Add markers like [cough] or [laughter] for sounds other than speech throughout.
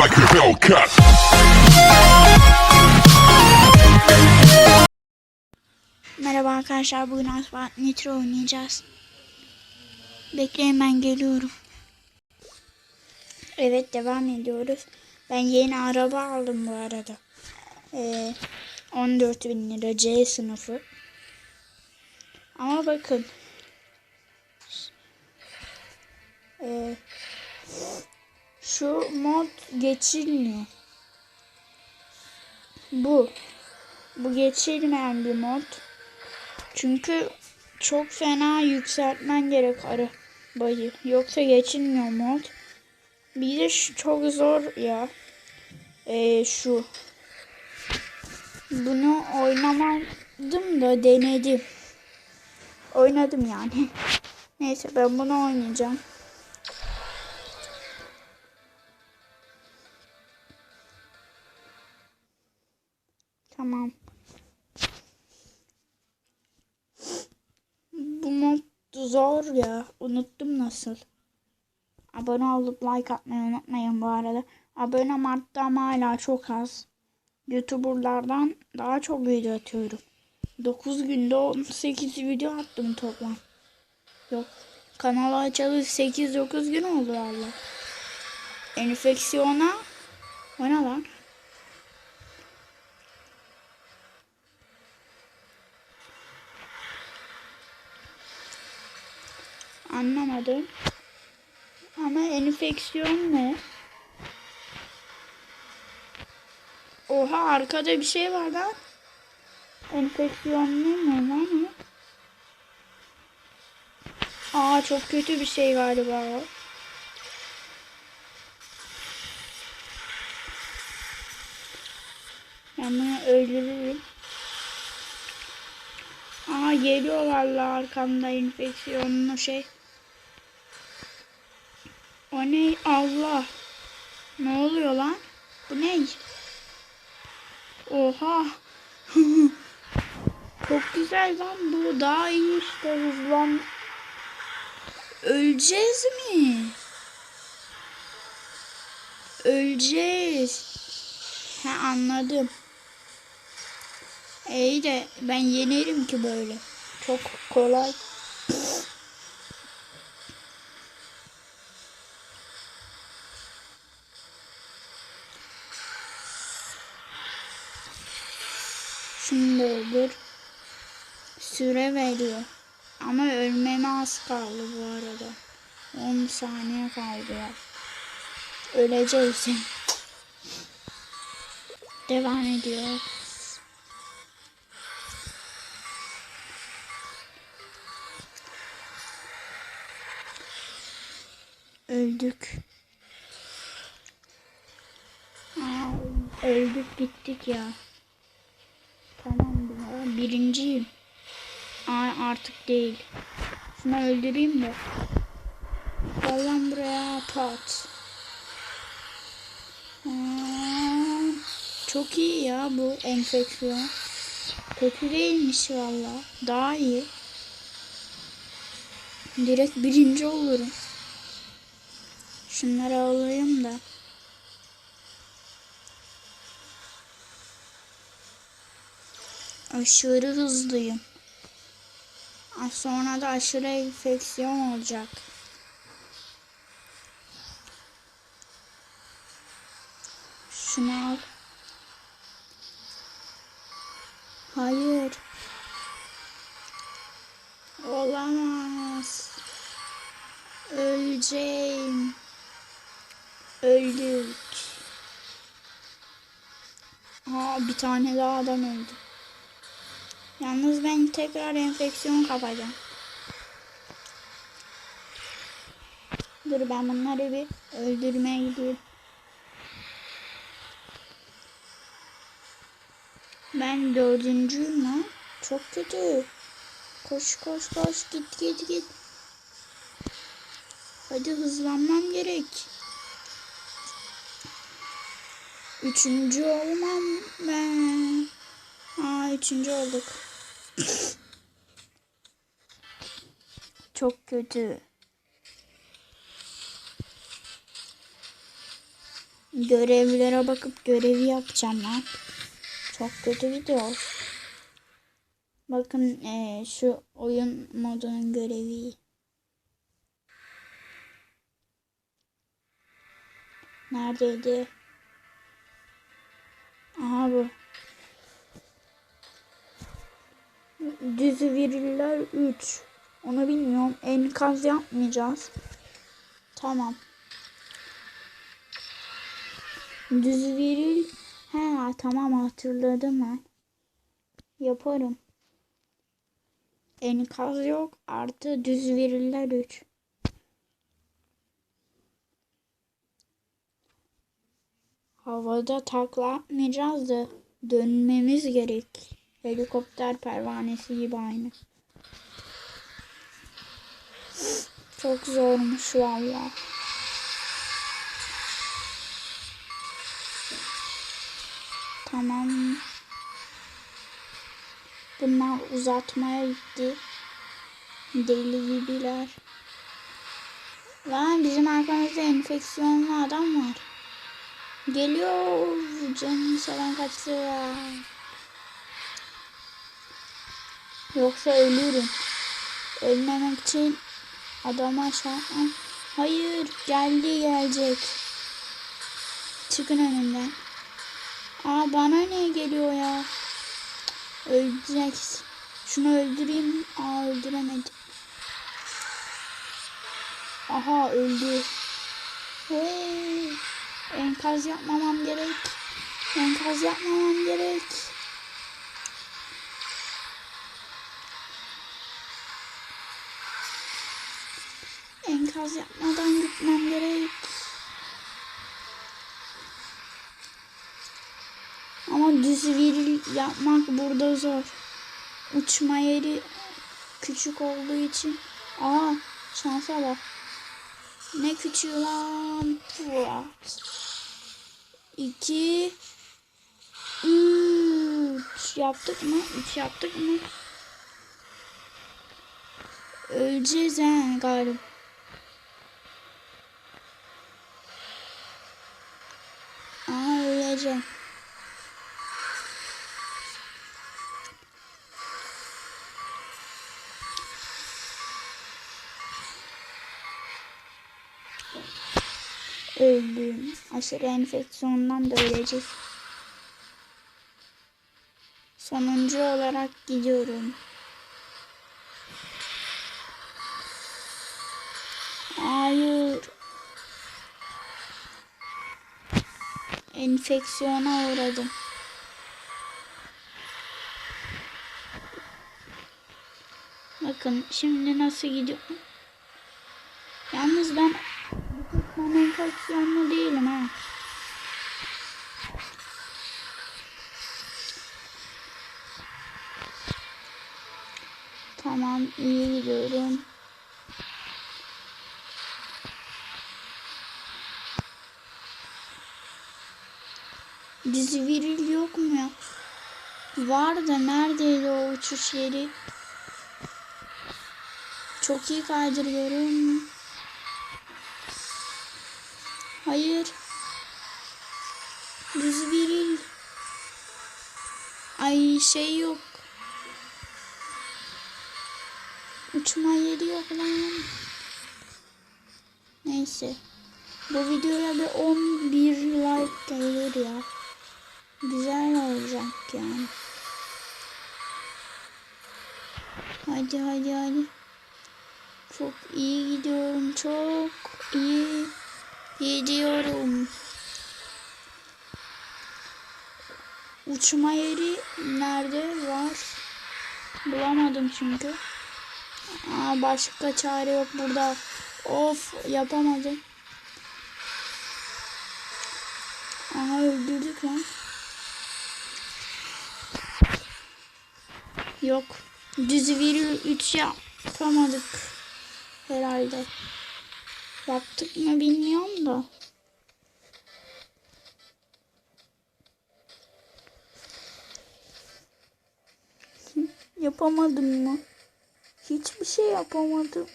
like a Hellcat. Merhaba arkadaşlar bugün Asphalt Nitro oynayacağız. Bekleyin ben geliyorum. Evet devam ediyoruz. Ben yeni araba aldım bu arada. Ee, 14 bin lira C sınıfı. Ama bakın. Ee, şu mod geçilmiyor. Bu. Bu geçilmeyen bir mod. Çünkü çok fena yükseltmen gerek arabayı. Yoksa geçilmiyor mod. Bir de şu çok zor ya. Ee, şu. Bunu oynamadım da denedim. Oynadım yani. [laughs] Neyse ben bunu oynayacağım. Tamam. Bu mod zor ya. Unuttum nasıl. Abone olup like atmayı unutmayın bu arada. Abone arttı ama hala çok az. Youtuberlardan daha çok video atıyorum. 9 günde 18 video attım toplam. Yok. Kanalı açalı 8-9 gün oldu valla. Enfeksiyona o ne lan? Anlamadım. Ama enfeksiyon ne? Oha arkada bir şey var lan. Enfeksiyonlu mu lan? Aa çok kötü bir şey galiba o. Ben öldürürüm. Aa geliyor valla arkamda enfeksiyonlu şey. Ne? Allah. Ne oluyor lan? Bu ne? Oha. [laughs] Çok güzel lan bu. Daha iyi işte hızlan. Öleceğiz mi? Öleceğiz. He anladım. İyi de ben yenerim ki böyle. Çok kolay. Şimdi öldür. Süre veriyor. Ama ölmeme az kaldı bu arada. 10 saniye kaldı ya. Öleceğiz. [laughs] Devam ediyor. Öldük. Aa, öldük gittik ya. Birinciyim. Aa, artık değil. Şunu öldüreyim de. Gel buraya pat. Çok iyi ya bu enfeksiyon. Kötü değilmiş valla. Daha iyi. Direkt birinci olurum. Şunları alayım da. Aşırı hızlıyım. Sonra da aşırı enfeksiyon olacak. Şunu al. Hayır. Olamaz. Öleceğim. Öldük. Aa bir tane daha adam öldü. Yalnız ben tekrar enfeksiyon kapacağım. Dur ben bunları bir öldürmeye gideyim. Ben dördüncüyüm lan. Çok kötü. Koş koş koş git git git. Hadi hızlanmam gerek. Üçüncü olmam ben. Aa üçüncü olduk. Çok kötü. Görevlere bakıp görevi yapacağım lan. Çok kötü gidiyor. Bakın eee, şu oyun modunun görevi. Neredeydi? Aha bu. Düz viriller 3. Onu bilmiyorum. Enkaz yapmayacağız. Tamam. Düz viril. He tamam hatırladım ben. Yaparım. Enkaz yok. Artı düz viriller 3. Havada takla atmayacağız da dönmemiz gerek. Helikopter pervanesi gibi aynı. Çok zormuş valla. Tamam. Bunlar uzatmaya gitti. Deli gibiler. Lan bizim arkamızda enfeksiyonlu adam var. Geliyor. Canım seven kaçtı ya. Yoksa ölürüm. Ölmemek için adama aşağı. Hayır geldi gelecek. Çıkın önümden. Aa bana ne geliyor ya? Ölecek. Şunu öldüreyim. Aa öldüremedim. Aha öldü. Hey. Enkaz yapmamam gerek. Enkaz yapmamam gerek. Enkaz yapmadan gitmem gerek. Ama düz viril yapmak burada zor. Uçma yeri küçük olduğu için. Aa şansa bak. Ne küçüğü lan. What? İki. Üç. Yaptık mı? Üç yaptık mı? Öleceğiz he galiba. Aa öleceğim. Öldüm. Aşırı enfeksiyondan da öleceğiz. Sonuncu olarak gidiyorum. Enfeksiyona uğradım. Bakın şimdi nasıl gidiyor. Yalnız ben bu ben enfeksiyonlu değilim ha. Tamam iyi gidiyorum. Dizi viril yok mu ya? Var da neredeydi o uçuş yeri? Çok iyi kaydırıyorum. Hayır. Düz viril. Ay şey yok. Uçma yeri yok lan. Neyse. Bu videoya bir 11 like gelir ya. Güzel olacak yani. Hadi hadi hadi. Çok iyi gidiyorum. Çok iyi gidiyorum. Uçma yeri nerede var? Bulamadım çünkü. Aa, başka çare yok burada. Of yapamadım. Aha öldürdük lan. Yok. Düz virül 3 yapamadık. Herhalde. Yaptık mı bilmiyorum da. [laughs] Yapamadım mı? Hiçbir şey yapamadım.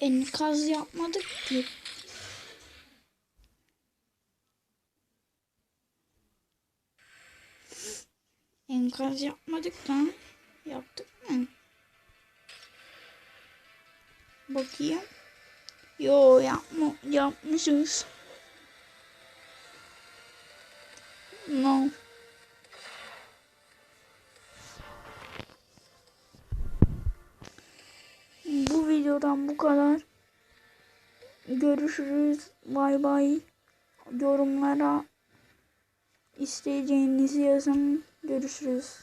Enkaz yapmadık ki. Kaz yapmadık da. Yaptık mı? Bakayım. Yo yapma yapmışız. No. Bu videodan bu kadar. Görüşürüz. Bay bay. Yorumlara isteyeceğinizi yazın. Görüşürüz.